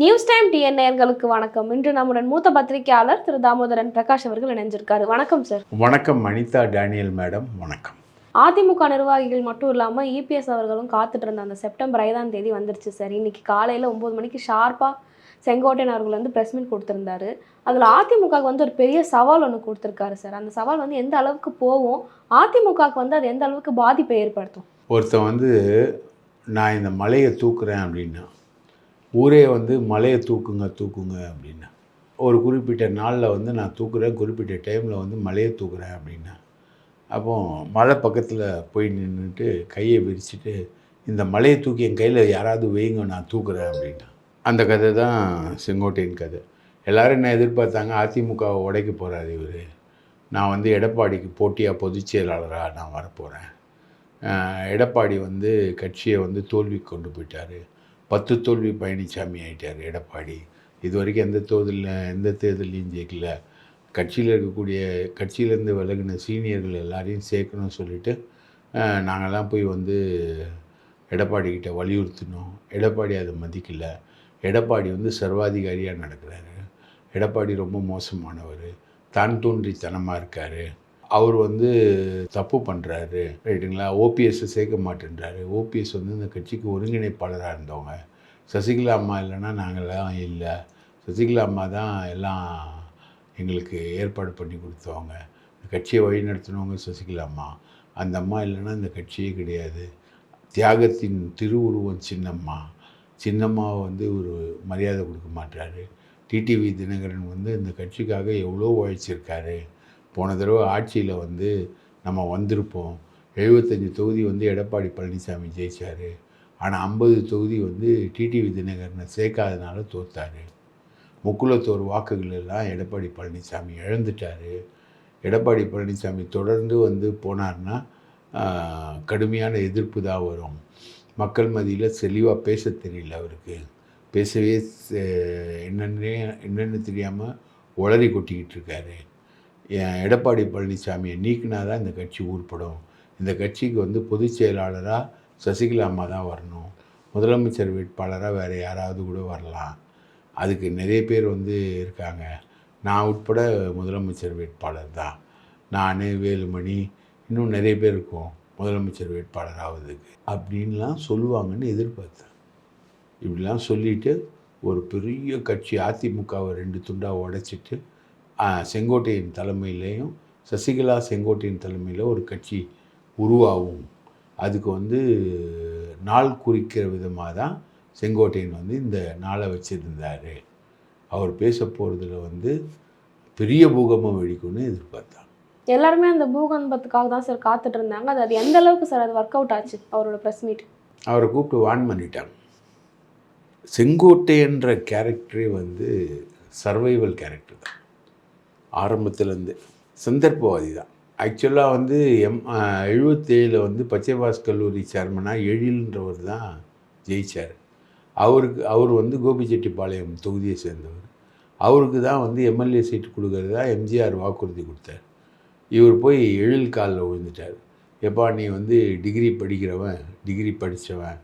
News time TN நேயர்களுக்கு வணக்கம். இன்று நம்முடன் மூத்த பத்திரிகையாளர் திரு தாமோதரன் பிரகாஷ் அவர்கள் இணைஞ்சிருக்காரு. வணக்கம் சார். வணக்கம் அனிதா டேனியல் மேடம். வணக்கம். அதிமுக நிர்வாகிகள் மட்டும் இல்லாமல் இபிஎஸ் அவர்களும் காத்துட்டு இருந்த அந்த செப்டம்பர் ஐந்தாம் தேதி வந்துருச்சு சார். இன்னைக்கு காலையில் ஒம்பது மணிக்கு ஷார்ப்பாக செங்கோட்டையன் அவர்கள் வந்து ப்ரெஸ் மீட் கொடுத்துருந்தாரு. அதில் அதிமுகவுக்கு வந்து ஒரு பெரிய சவால் ஒன்று கொடுத்துருக்காரு சார். அந்த சவால் வந்து எந்த அளவுக்கு போகும்? அதிமுகவுக்கு வந்து அது எந்த அளவுக்கு பாதிப்பை ஏற்படுத்தும்? ஒருத்தன் வந்து நான் இந்த மலையை தூக்குறேன் அப்படின்னா ஊரே வந்து மலையை தூக்குங்க தூக்குங்க அப்படின்னா. ஒரு குறிப்பிட்ட நாளில் வந்து நான் தூக்குறேன் குறிப்பிட்ட டைமில் வந்து மலையை தூக்குறேன் அப்படின்னா. அப்போ மலை பக்கத்தில் போய் நின்றுட்டு கையை விரிச்சிட்டு இந்த மலையை தூக்கி என் கையில் யாராவது வைங்க நான் தூக்குறேன் அப்படின்னா. அந்த கதை தான் செங்கோட்டையின் கதை. எல்லோரும் என்ன எதிர்பார்த்தாங்க? அதிமுகவை உடைக்க போகிறார் இவர். நான் வந்து எடப்பாடிக்கு போட்டியாக பொதுச் செயலாளராக நான் வரப்போகிறேன் எடப்பாடி வந்து கட்சியை வந்து தோல்வி கொண்டு போயிட்டார். பத்து தோல்வி பழனிசாமி ஆயிட்டார் எடப்பாடி. இது வரைக்கும் எந்த தேர்தலில் எந்த தேர்தலையும் ஜெயிக்கல. கட்சியில் இருக்கக்கூடிய கட்சியிலேருந்து விலகின சீனியர்கள் எல்லாரையும் சேர்க்கணும்னு சொல்லிட்டு நாங்கள்லாம் நாங்கெல்லாம் போய் வந்து எடப்பாடி கிட்ட வலியுறுத்தினோம். எடப்பாடி அதை மதிக்கல. எடப்பாடி வந்து சர்வாதிகாரியாக நடக்கிறாரு. எடப்பாடி ரொம்ப மோசமானவர். தான் தோன்றித்தனமாக இருக்கார். அவர் வந்து தப்பு பண்ணுறாரு ரைட்டுங்களா? ஓபிஎஸ்ஸை சேர்க்க மாட்டேன்றாரு. ஓபிஎஸ் வந்து இந்த கட்சிக்கு ஒருங்கிணைப்பாளராக இருந்தவங்க. சசிகலா அம்மா இல்லைன்னா நாங்கள்லாம் இல்லை. சசிகலா அம்மா தான் எல்லாம் எங்களுக்கு ஏற்பாடு பண்ணி கொடுத்தவங்க. இந்த கட்சியை வழிநடத்தினவங்க சசிகலா அம்மா. அந்த அம்மா இல்லைன்னா இந்த கட்சியே கிடையாது. தியாகத்தின் திருவுருவம் சின்னம்மா. சின்னம்மாவை வந்து ஒரு மரியாதை கொடுக்க மாட்டாரு டிடிவி தினகரன் வந்து இந்த கட்சிக்காக எவ்வளோ உழைச்சிருக்காரு. போன தடவை ஆட்சியில் வந்து நம்ம வந்திருப்போம். எழுபத்தஞ்சி தொகுதி வந்து எடப்பாடி பழனிசாமி ஜெயிச்சார். ஆனால் ஐம்பது தொகுதி வந்து டிடிவி தினகரனை சேர்க்காதனால தோத்தார். முக்குலத்தோர் வாக்குகள் எல்லாம் எடப்பாடி பழனிசாமி இழந்துட்டார். எடப்பாடி பழனிசாமி தொடர்ந்து வந்து போனார்னா கடுமையான எதிர்ப்பு தான் வரும். மக்கள் மதியில் தெளிவாக பேச தெரியல அவருக்கு. பேசவே செ- என்னென்னு தெரியாமல் உளறி கொட்டிக்கிட்டு இருக்காரு. எடப்பாடி பழனிசாமியை நீக்கினா தான் இந்த கட்சி உருப்படும் இந்த கட்சிக்கு வந்து பொதுச் செயலாளராக சசிகலா அம்மா தான் வரணும். முதலமைச்சர் வேட்பாளராக வேறு யாராவது கூட வரலாம். அதுக்கு நிறைய பேர் வந்து இருக்காங்க. நான் உட்பட முதலமைச்சர் வேட்பாளர் தான். நான் வேலுமணி இன்னும் நிறைய பேர் இருக்கோம். முதலமைச்சர் வேட்பாளர் ஆகுதுக்கு அப்படின்லாம் சொல்லுவாங்கன்னு எதிர்பார்த்தேன். இப்படிலாம் சொல்லிட்டு ஒரு பெரிய கட்சி அதிமுகவை ரெண்டு துண்டாக உடைச்சிட்டு செங்கோட்டையன் தலைமையிலையும் சசிகலா செங்கோட்டையன் தலைமையில் ஒரு கட்சி உருவாகும். அதுக்கு வந்து நாள் குறிக்கிற விதமாக தான் செங்கோட்டையன் வந்து இந்த நாளை வச்சுருந்தார். அவர் பேச போகிறதுல வந்து பெரிய பூகம்பம் வெடிக்கும்னு எதிர்பார்த்தாங்க எல்லாருமே அந்த பூகம்பத்துக்காக தான் சார் காத்துட்டு இருந்தாங்க. அது அது எந்த அளவுக்கு சார் அது ஒர்க் அவுட் ஆச்சு அவரோட ப்ரெஸ் மீட் அவரை கூப்பிட்டு வான் பண்ணிட்டாங்க. செங்கோட்டையன்ற கேரக்டரே வந்து சர்வைவல் கேரக்டர் தான். ஆரம்பத்துலேருந்து. சந்தர்ப்பவாதி தான். ஆக்சுவலாக வந்து எம் எழுபத்தேழில் வந்து பச்சைவாஸ் கல்லூரி சேர்மனாக எழில்ன்றவர் தான் ஜெயிச்சார். அவருக்கு அவர் வந்து கோபிச்செட்டிப்பாளையம் தொகுதியை சேர்ந்தவர். அவருக்கு தான் வந்து எம்எல்ஏ சீட்டு கொடுக்கறதா எம்ஜிஆர் வாக்குறுதி கொடுத்தார். இவர் போய் எழில் காலில் விழுந்துட்டார். எப்பா நீ வந்து டிகிரி படிக்கிறவன் டிகிரி படித்தவன்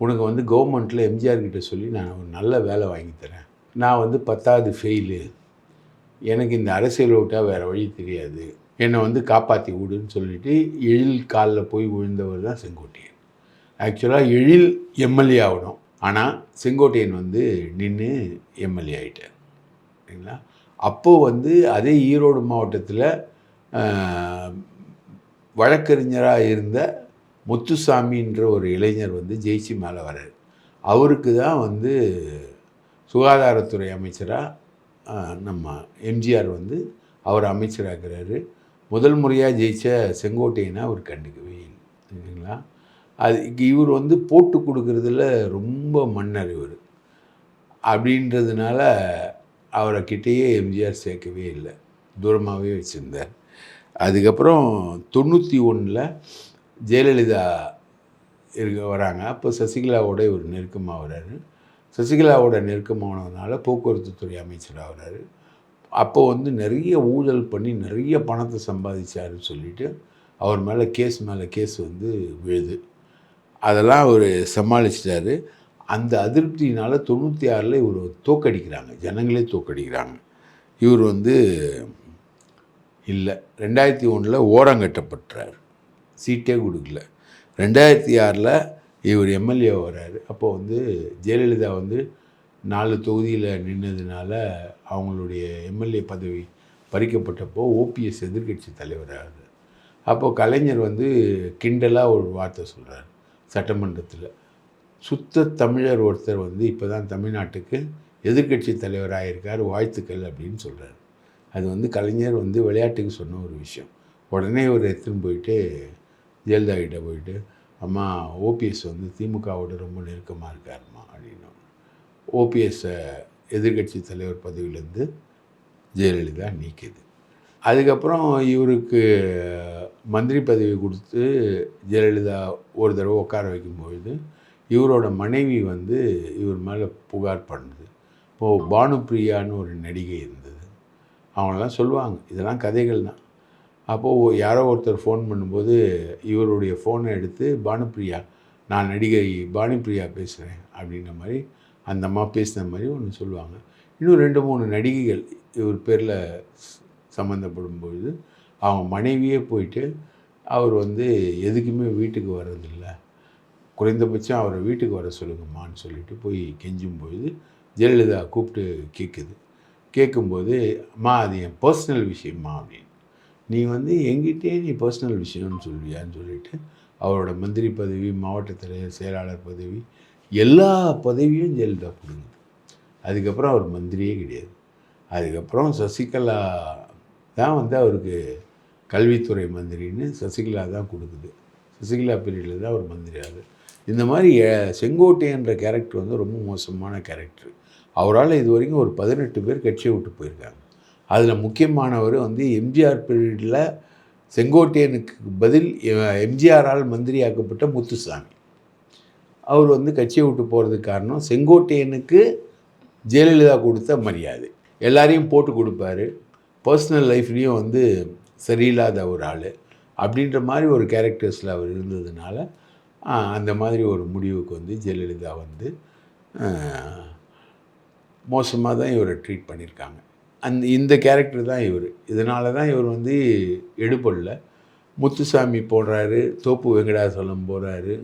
உனக்கு வந்து கவர்மெண்ட்டில் எம்ஜிஆர் கிட்ட சொல்லி நான் ஒரு நல்ல வேலை வாங்கி தரேன். நான் வந்து பத்தாவது ஃபெயிலு எனக்கு இந்த அரசியல் விட்டால் வேறு வழி தெரியாது. என்னை வந்து காப்பாற்றி விடுன்னு சொல்லிட்டு எழில் காலில் போய் விழுந்தவர் தான் செங்கோட்டையன். ஆக்சுவலாக எழில் எம்எல்ஏ ஆகணும். ஆனால் செங்கோட்டையன் வந்து நின்று எம்எல்ஏ ஆகிட்டார் சரிங்களா? அப்போது வந்து அதே ஈரோடு மாவட்டத்தில் வழக்கறிஞராக இருந்த முத்துசாமின்ற ஒரு இளைஞர் வந்து ஜெயிச்சு மேலே வர்றார். அவருக்கு தான் வந்து சுகாதாரத்துறை அமைச்சராக நம்ம எம்ஜிஆர் வந்து அவர் அமைச்சராகிறாரு. முதல் முறையாக ஜெயித்த செங்கோட்டையனை அவர் கண்டுக்கவே இல்லைங்களா சரிங்களா? அது இவர் வந்து போட்டு கொடுக்குறதுல ரொம்ப மன்னர் இவர். அப்படின்றதுனால அவரை கிட்டேயே எம்ஜிஆர் சேர்க்கவே இல்லை தூரமாகவே வச்சுருந்தார். அதுக்கப்புறம் தொண்ணூற்றி ஒன்றில் ஜெயலலிதா இருக்க வராங்க. அப்போ சசிகலாவோட இவர் நெருக்கமாக வர்றாரு சசிகலாவோட நெருக்கமானதுனால போக்குவரத்து துறை அமைச்சராக அப்போ வந்து நிறைய ஊழல் பண்ணி நிறைய பணத்தை சம்பாதிச்சாருன்னு சொல்லிட்டு அவர் மேலே கேஸ் மேலே கேஸ் வந்து விழுது. அதெல்லாம் அவர் சமாளிச்சிட்டாரு. அந்த அதிருப்தியினால் தொண்ணூற்றி ஆறில் இவர் தோக்கடிக்கிறாங்க. ஜனங்களே தோக்கடிக்கிறாங்க. இவர் வந்து இல்லை. ரெண்டாயிரத்தி ஒன்றில் ஓரங்கட்டப்பட்டார் சீட்டே கொடுக்கல. ரெண்டாயிரத்தி ஆறில் இவர் எம்எல்ஏ வர்றாரு அப்போ வந்து ஜெயலலிதா வந்து நாலு தொகுதியில் நின்னதுனால அவங்களுடைய எம்எல்ஏ பதவி பறிக்கப்பட்டப்போ ஓபிஎஸ் எதிர்க்கட்சி தலைவராக அப்போது கலைஞர் வந்து கிண்டலாக ஒரு வார்த்தை சொல்கிறார் சட்டமன்றத்தில். சுத்த தமிழர் ஒருத்தர் வந்து இப்போ தான் தமிழ்நாட்டுக்கு எதிர்க்கட்சி தலைவராக இருக்கார் வாழ்த்துக்கள் அப்படின்னு சொல்கிறார் அது வந்து கலைஞர் வந்து விளையாட்டுக்கு சொன்ன ஒரு விஷயம். உடனே ஒரு எடுத்துன்னு போயிட்டு ஜெயலலிதா கிட்ட போயிட்டு அம்மா ஓபிஎஸ் வந்து திமுகவோட ரொம்ப நெருக்கமாக இருக்காருமா அப்படின்னு ஓபிஎஸ்ஸை எதிர்க்கட்சி தலைவர் பதவியிலேருந்து ஜெயலலிதா நீக்கிது அதுக்கப்புறம் இவருக்கு மந்திரி பதவி கொடுத்து ஜெயலலிதா ஒரு தடவை உட்கார வைக்கும்பொழுது இவரோட மனைவி வந்து இவர் மேலே புகார் பண்ணுது. இப்போது பானுப்பிரியான்னு ஒரு நடிகை இருந்தது. அவங்களாம் சொல்லுவாங்க இதெல்லாம் கதைகள் தான் அப்போது யாரோ ஒருத்தர் ஃபோன் பண்ணும்போது இவருடைய ஃபோனை எடுத்து பானுப்பிரியா நான் நடிகை பானுப்பிரியா பேசுகிறேன் அப்படின்ற மாதிரி அந்த அம்மா பேசின மாதிரி ஒன்று சொல்லுவாங்க. இன்னும் ரெண்டு மூணு நடிகைகள் இவர் பேரில் சம்மந்தப்படும் பொழுது அவங்க மனைவியே போயிட்டு அவர் வந்து எதுக்குமே வீட்டுக்கு வர்றதில்லை. குறைந்தபட்சம் அவரை வீட்டுக்கு வர சொல்லுங்கம்மான்னு சொல்லிட்டு போய் கெஞ்சும் பொழுது ஜெயலலிதா கூப்பிட்டு கேட்குது கேட்கும்போது அம்மா அது என் பர்சனல் விஷயமா அப்படின்னு. நீ வந்து எங்கிட்டே நீ பர்சனல் விஷயம்னு சொல்லுவியான்னு சொல்லிட்டு அவரோட மந்திரி பதவி மாவட்ட தலைவர் செயலாளர் பதவி எல்லா பதவியும் ஜெயலலிதா கொடுங்க. அதுக்கப்புறம் அவர் மந்திரியே கிடையாது. அதுக்கப்புறம் சசிகலா தான் வந்து அவருக்கு கல்வித்துறை மந்திரின்னு சசிகலா தான் கொடுக்குது. சசிகலா பீரியடில் தான் அவர் மந்திரி இந்த மாதிரி அஹ், செங்கோட்டையன்ற கேரக்டர் வந்து ரொம்ப மோசமான கேரக்டர் அவரால் இது வரைக்கும் ஒரு பதினெட்டு பேர் கட்சியை விட்டு போயிருக்காங்க. அதில் முக்கியமானவர் வந்து எம்ஜிஆர் பீரியடில் செங்கோட்டையனுக்கு பதில் எம்ஜிஆரால் மந்திரியாக்கப்பட்ட முத்துசாமி. அவர் வந்து கட்சியை விட்டு போகிறதுக்கு காரணம் செங்கோட்டையனுக்கு ஜெயலலிதா கொடுத்த மரியாதை. எல்லாரையும் போட்டு கொடுப்பாரு. பர்சனல் லைஃப்லேயும் வந்து சரியில்லாத ஒரு ஆள். அப்படின்ற மாதிரி ஒரு கேரக்டர்ஸில் அவர் இருந்ததுனால அந்த மாதிரி ஒரு முடிவுக்கு வந்து ஜெயலலிதா வந்து மோசமாக தான் இவரை ட்ரீட் பண்ணியிருக்காங்க. அந்த இந்த கேரக்டர் தான் இவர். இதனால தான் இவர் வந்து எடுபடல. முத்துசாமி போடுறாரு தோப்பு வெங்கடாசலம் போகிறாரு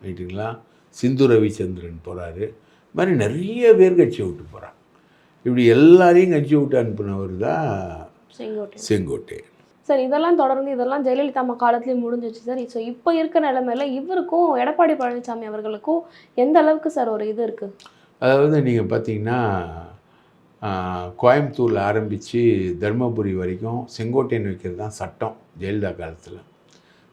ரைட்டுங்களா சிந்து ரவிச்சந்திரன் போகிறாரு இது மாதிரி நிறைய பேர் கட்சியை விட்டு போகிறாங்க இப்படி எல்லாரையும் கட்சி விட்டு அனுப்புனவர் தான் செங்கோட்டை செங்கோட்டை சார் இதெல்லாம் தொடர்ந்து இதெல்லாம் ஜெயலலிதா அம்மா காலத்துலேயே முடிஞ்சிச்சு சார். ஸோ இப்போ இருக்க நிலைமையில இவருக்கும் எடப்பாடி பழனிசாமி அவர்களுக்கும் எந்த அளவுக்கு சார் ஒரு இது இருக்கு? அதாவது நீங்கள் பார்த்தீங்கன்னா கோயம்புத்தூரில் ஆரம்பித்து தர்மபுரி வரைக்கும் செங்கோட்டையன் வைக்கிறது தான் சட்டம் ஜெயலலிதா காலத்தில்.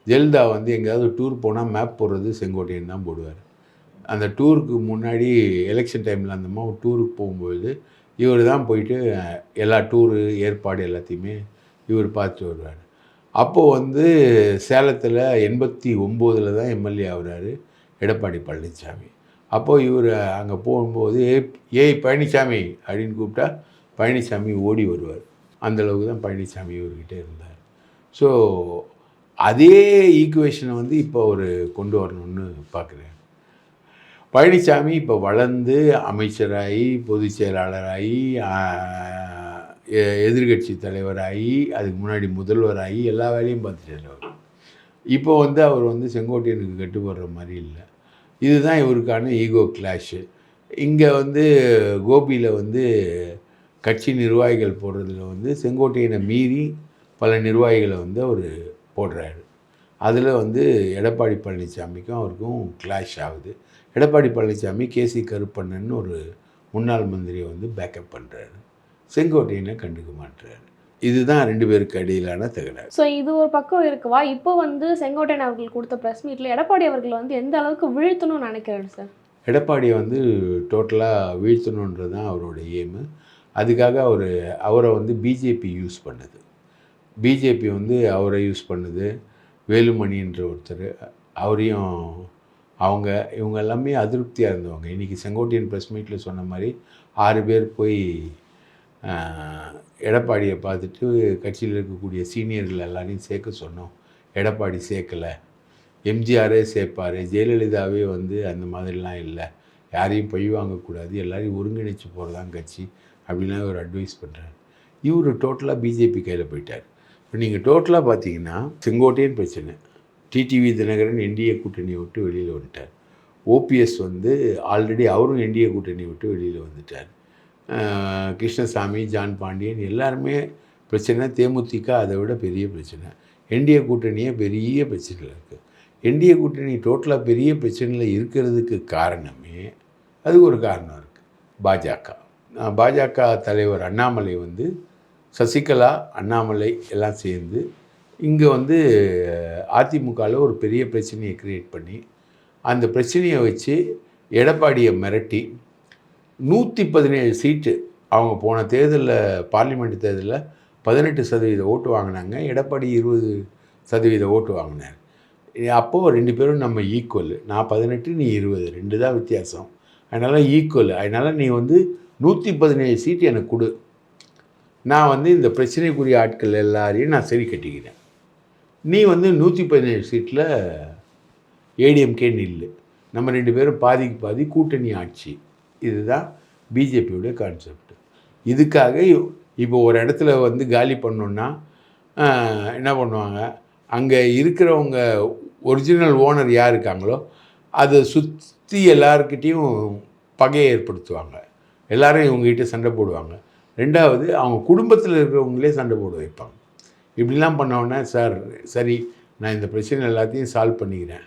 ஜெயலலிதா வந்து எங்கேயாவது டூர் போனால் மேப் போடுறது செங்கோட்டையன் தான் போடுவார். அந்த டூருக்கு முன்னாடி எலெக்ஷன் டைமில் அந்த மாதிரி டூருக்கு போகும்பொழுது இவர் தான் போயிட்டு எல்லா டூரு ஏற்பாடு எல்லாத்தையுமே இவர் பார்த்து வருவார். அப்போது வந்து சேலத்தில் எண்பத்தி ஒம்போதில் தான் எம்எல்ஏ ஆகுறாரு எடப்பாடி பழனிசாமி அப்போது இவர் அங்கே போகும்போது ஏ ஏய் பழனிசாமி அப்படின்னு கூப்பிட்டா பழனிசாமி ஓடி வருவார். அந்த அளவுக்கு தான் பழனிசாமி இவர்கிட்ட இருந்தார். ஸோ அதே ஈக்குவேஷனை வந்து இப்போ அவர் கொண்டு வரணும்னு பார்க்குறேன் பழனிசாமி இப்போ வளர்ந்து அமைச்சராகி பொதுச் செயலாளராகி எதிர்கட்சி எ- எதிர்க்கட்சி தலைவராகி அதுக்கு முன்னாடி முதல்வராகி எல்லா வேலையும் பார்த்துட்டார் அவர். இப்போ வந்து அவர் வந்து செங்கோட்டையனுக்கு கட்டுப்படுற மாதிரி இல்லை. இதுதான் இவருக்கான ஈகோ கிளாஷு இங்கே வந்து கோபியில் வந்து கட்சி நிர்வாகிகள் போடுறதுல வந்து செங்கோட்டையனை மீறி பல நிர்வாகிகளை வந்து அவர் போடுறாரு. அதில் வந்து எடப்பாடி பழனிசாமிக்கும் அவருக்கும் கிளாஷ் ஆகுது. எடப்பாடி பழனிசாமி கேசி கருப்பண்ணன் ஒரு முன்னாள் மந்திரியை வந்து பேக்கப் பண்ணுறாரு செங்கோட்டையினை கண்டுக்க மாட்டுறாரு இதுதான் ரெண்டு பேருக்கு இடையிலான தகராறு ஸோ இது ஒரு பக்கம் இருக்குவா? இப்போ வந்து செங்கோட்டையன் அவர்கள் கொடுத்த ப்ரெஸ் மீட்டில் எடப்பாடி அவர்கள் வந்து எந்த அளவுக்கு வீழ்த்தணும்னு நினைக்கிறாரு சார் எடப்பாடியை வந்து டோட்டலாக வீழ்த்தணுன்றது தான் அவரோட எய்மு அதுக்காக அவர் அவரை வந்து பிஜேபி யூஸ் பண்ணுது. பிஜேபி வந்து அவரை யூஸ் பண்ணுது. வேலுமணின்ற ஒருத்தர் அவரையும் அவங்க இவங்க எல்லாமே அதிருப்தியாக இருந்தவங்க. இன்றைக்கி செங்கோட்டையன் ப்ரெஸ் மீட்டில் சொன்ன மாதிரி ஆறு பேர் போய் எடப்பாடியை பார்த்துட்டு கட்சியில் இருக்கக்கூடிய சீனியர்கள் எல்லாரையும் சேர்க்க சொன்னோம். எடப்பாடி சேர்க்கலை. எம்ஜிஆரே சேர்ப்பார். ஜெயலலிதாவே வந்து அந்த மாதிரிலாம் இல்லை. யாரையும் பழி வாங்கக்கூடாது. எல்லாரையும் ஒருங்கிணைச்சு போகிறதான் கட்சி அப்படின்லாம் இவர் அட்வைஸ் பண்ணுறாரு இவர் டோட்டலாக பிஜேபி கையில் போயிட்டார். இப்போ நீங்கள் டோட்டலாக பார்த்தீங்கன்னா செங்கோட்டையன் பிரச்சனை. டிடிவி தினகரன் என்டிஏ கூட்டணியை விட்டு வெளியில் வந்துட்டார். ஓபிஎஸ் வந்து ஆல்ரெடி அவரும் என்டிஏ கூட்டணியை விட்டு வெளியில் வந்துட்டார். கிருஷ்ணசாமி ஜான் பாண்டியன் எல்லாருமே பிரச்சனை. தேமுதிக அதை விட பெரிய பிரச்சனை. என்டிஏ கூட்டணியே பெரிய பிரச்சனையில் இருக்குது என்டிஏ கூட்டணி டோட்டலாக பெரிய பிரச்சனையில் இருக்கிறதுக்கு காரணமே அது ஒரு காரணம் இருக்குது பாஜக. பாஜக தலைவர் அண்ணாமலை வந்து சசிகலா அண்ணாமலை எல்லாம் சேர்ந்து இங்கே வந்து அதிமுகவில் ஒரு பெரிய பிரச்சனையை க்ரியேட் பண்ணி அந்த பிரச்சனையை வச்சு எடப்பாடியை மிரட்டி நூற்றி பதினேழு சீட்டு அவங்க போன தேர்தலில் பார்லிமெண்ட் தேர்தலில் பதினெட்டு சதவீத ஓட்டு வாங்கினாங்க. எடப்பாடி இருபது சதவீத ஓட்டு வாங்கினார். அப்போது ரெண்டு பேரும் நம்ம ஈக்குவல் நான் பதினெட்டு நீ இருபது. ரெண்டு தான் வித்தியாசம். அதனால் ஈக்குவல் அதனால் நீ வந்து நூற்றி பதினேழு சீட்டு எனக்கு கொடு. நான் வந்து இந்த பிரச்சனைக்குரிய ஆட்கள் எல்லாரையும் நான் சரி கட்டிக்கிறேன். நீ வந்து நூற்றி பதினேழு சீட்டில் ஏடிஎம்கே நில்லு. நம்ம ரெண்டு பேரும் பாதிக்கு பாதி கூட்டணி ஆட்சி. இதுதான் பிஜேபியோட கான்செப்ட் இதுக்காக இப்போ ஒரு இடத்துல வந்து காலி பண்ணோன்னா என்ன பண்ணுவாங்க? அங்கே இருக்கிறவங்க ஒரிஜினல் ஓனர் யார் இருக்காங்களோ அதை சுற்றி எல்லாருக்கிட்டேயும் பகையை ஏற்படுத்துவாங்க. எல்லாரும் இவங்ககிட்ட சண்டை போடுவாங்க. ரெண்டாவது அவங்க குடும்பத்தில் இருக்கிறவங்களே சண்டை போட வைப்பாங்க. இப்படிலாம் பண்ணோன்னே சார் சரி நான் இந்த பிரச்சனை எல்லாத்தையும் சால்வ் பண்ணிக்கிறேன்.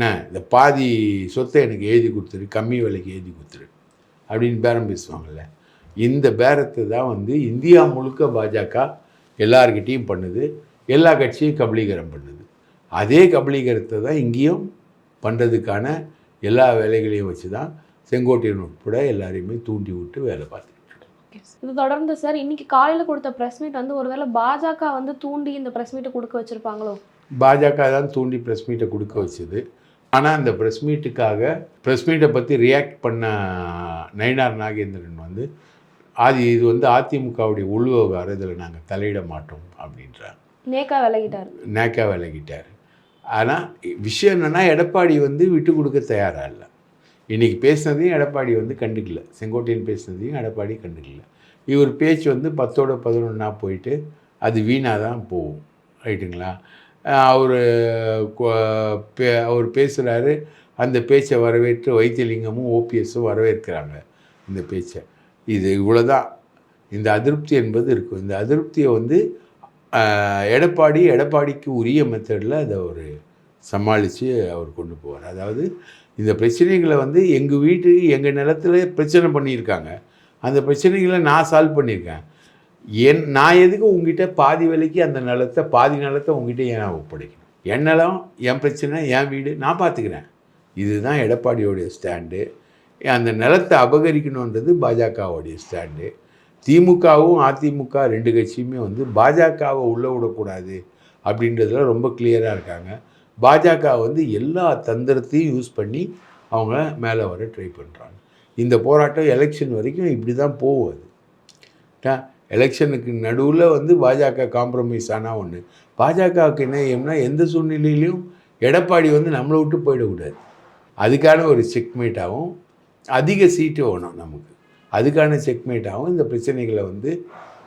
என்ன இந்த பாதி சொத்தை எனக்கு எழுதி கொடுத்துரு கம்மி விலைக்கு எழுதி கொடுத்துரு அப்படின்னு பேரம் பேசுவாங்கள்ல இந்த பேரத்தை தான் வந்து இந்தியா முழுக்க பாஜக எல்லார்கிட்டேயும் பண்ணுது எல்லா கட்சியும் கபலீகரம் பண்ணுது. அதே கபலீகரத்தை தான் இங்கேயும் பண்ணுறதுக்கான எல்லா வேலைகளையும் வச்சு தான் செங்கோட்டையன் உட்பட எல்லாரையுமே தூண்டி விட்டு வேலை இருக்காங்க. இது தொடர்ந்து சார் இன்னைக்கு காலையில கொடுத்த பிரஸ் மீட் வந்து ஒருவேளை பாஜக வந்து தூண்டி இந்த பிரஸ் மீட்டை கொடுக்க வச்சிருப்பாங்களோ? பாஜக தான் தூண்டி ப்ரெஸ் மீட்டை கொடுக்க வச்சது. ஆனால் அந்த ப்ரெஸ் மீட்டுக்காக ப்ரெஸ் மீட்டை பற்றி ரியாக்ட் பண்ண நயினார் நாகேந்திரன் வந்து ஆதி இது வந்து அதிமுகவுடைய உள்விவகாரம். இதில் நாங்கள் தலையிட மாட்டோம். அப்படின்றாங்க நேக்கா விலகிட்டாரு. நேக்கா விலகிட்டார். ஆனால் விஷயம் என்னென்னா எடப்பாடி வந்து விட்டு கொடுக்க தயாராக இல்லை. இன்றைக்கி பேசுனதையும் எடப்பாடி வந்து கண்டுக்கல. செங்கோட்டையன் பேசுனதையும் எடப்பாடி கண்டுக்கல. இவர் பேச்சு வந்து பத்தோட பதினொன்றா போயிட்டு அது வீணாக தான் போகும். ரைட்டுங்களா? அவர் அவர் பேசுகிறாரு அந்த பேச்சை வரவேற்று வைத்தியலிங்கமும் ஓபிஎஸும் வரவேற்கிறாங்க இந்த பேச்சை. இது இவ்வளோதான் இந்த அதிருப்தி என்பது இருக்கும் இந்த அதிருப்தியை வந்து எடப்பாடி எடப்பாடிக்கு உரிய மெத்தடில் அதை அவர் சமாளித்து அவர் கொண்டு போவார். அதாவது இந்த பிரச்சனைகளை வந்து எங்கள் வீட்டு எங்கள் நிலத்தில் பிரச்சனை பண்ணியிருக்காங்க. அந்த பிரச்சனைகளை நான் சால்வ் பண்ணியிருக்கேன். என் நான் எதுக்கு உங்ககிட்ட பாதி விலைக்கு அந்த நிலத்தை பாதி நிலத்தை உங்ககிட்ட ஏன் ஒப்படைக்கணும்? என் நிலம் என் பிரச்சனை என் வீடு நான் பார்த்துக்கிறேன். இதுதான் எடப்பாடியோடைய ஸ்டாண்டு. அந்த நிலத்தை அபகரிக்கணுன்றது பாஜகவுடைய ஸ்டாண்டு. திமுகவும் அதிமுக ரெண்டு கட்சியுமே வந்து பாஜகவை உள்ளே விடக்கூடாது அப்படின்றதுல ரொம்ப கிளியராக இருக்காங்க. பாஜக வந்து எல்லா தந்திரத்தையும் யூஸ் பண்ணி அவங்க மேலே வர ட்ரை பண்ணுறாங்க இந்த போராட்டம் எலெக்ஷன் வரைக்கும் இப்படி தான் போகும் அது. எலெக்ஷனுக்கு நடுவில் வந்து பாஜக காம்ப்ரமைஸ் ஆனால் ஒன்று பாஜகவுக்கு என்ன ஏம்னா எந்த சூழ்நிலையிலையும் எடப்பாடி வந்து நம்மளை விட்டு போயிடக்கூடாது அதுக்கான ஒரு செக்மேட்டாகவும் அதிக சீட்டு வேணும் நமக்கு. அதுக்கான செக்மேட்டாகவும் இந்த பிரச்சனைகளை வந்து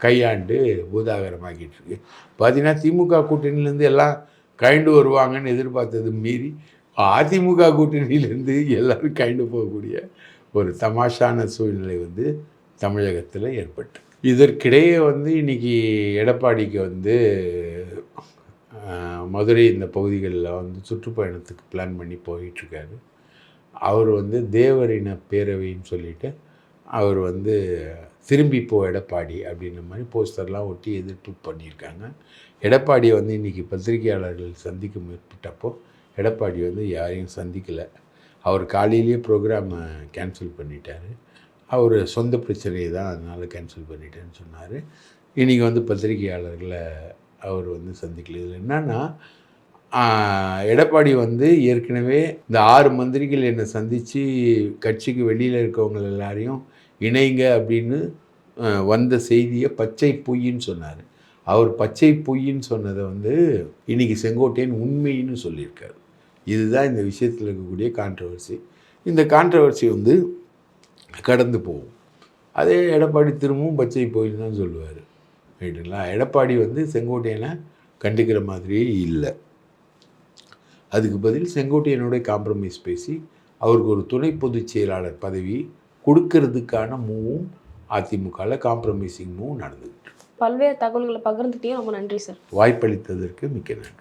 கையாண்டு பூதாகரமாகிட்டு இருக்கு. பார்த்தீங்கன்னா திமுக கூட்டணியிலேருந்து எல்லாம் கழிண்டு வருவாங்கன்னு எதிர்பார்த்தது மீறி அதிமுக கூட்டணியிலேருந்து எல்லாரும் கழிண்டு போகக்கூடிய ஒரு தமாஷான சூழ்நிலை வந்து தமிழகத்தில் ஏற்பட்டு இதற்கிடையே வந்து இன்னைக்கு எடப்பாடிக்கு வந்து மதுரை இந்த பகுதிகளில் வந்து சுற்றுப்பயணத்துக்கு பிளான் பண்ணி போயிட்டுருக்காரு. அவர் வந்து தேவரின பேரவைன்னு சொல்லிட்டு அவர் வந்து திரும்பி போ எடப்பாடி அப்படின்ற மாதிரி போஸ்டர்லாம் ஒட்டி எதிர்ப்பு பண்ணியிருக்காங்க. எடப்பாடியை வந்து இன்றைக்கி பத்திரிகையாளர்கள் சந்திக்க முற்பட்டப்போ எடப்பாடி வந்து யாரையும் சந்திக்கலை. அவர் காலையிலேயே ப்ரோக்ராமை கேன்சல் பண்ணிட்டார். அவர் சொந்த பிரச்சனையை தான் அதனால் கேன்சல் பண்ணிட்டேன்னு சொன்னார். இன்றைக்கி வந்து பத்திரிகையாளர்களை அவர் வந்து சந்திக்கல. இதில் என்னென்னா எடப்பாடி வந்து ஏற்கனவே இந்த ஆறு மந்திரிகள் என்னை சந்தித்து கட்சிக்கு வெளியில் இருக்கவங்க எல்லாரையும் இணைங்க அப்படின்னு வந்த செய்தியை பச்சை பொய்ன்னு சொன்னார். அவர் பச்சை பொய்ன்னு சொன்னதை வந்து இன்னைக்கு செங்கோட்டையன் உண்மைன்னு சொல்லியிருக்காரு. இதுதான் இந்த விஷயத்தில் இருக்கக்கூடிய கான்ட்ரவர்சி இந்த கான்ட்ரவர்சி வந்து கடந்து போகும். அதே எடப்பாடி திரும்பவும் பச்சை போயின்னு தான் சொல்லுவார். ரைட்டுங்களா எடப்பாடி வந்து செங்கோட்டையனை கண்டுக்கிற மாதிரியே இல்லை. அதுக்கு பதில் செங்கோட்டையனோட காம்ப்ரமைஸ் பேசி அவருக்கு ஒரு துணை பொதுச் செயலாளர் பதவி கொடுக்கறதுக்கான மூவும் அதிமுகவில் காம்ப்ரமைசிங் மூவ் நடந்துக்கிட்டு. பல்வேறு தகவல்களை பகிர்ந்துட்டே ரொம்ப நன்றி சார். வாய்ப்பளித்ததற்கு மிக்க நன்றி.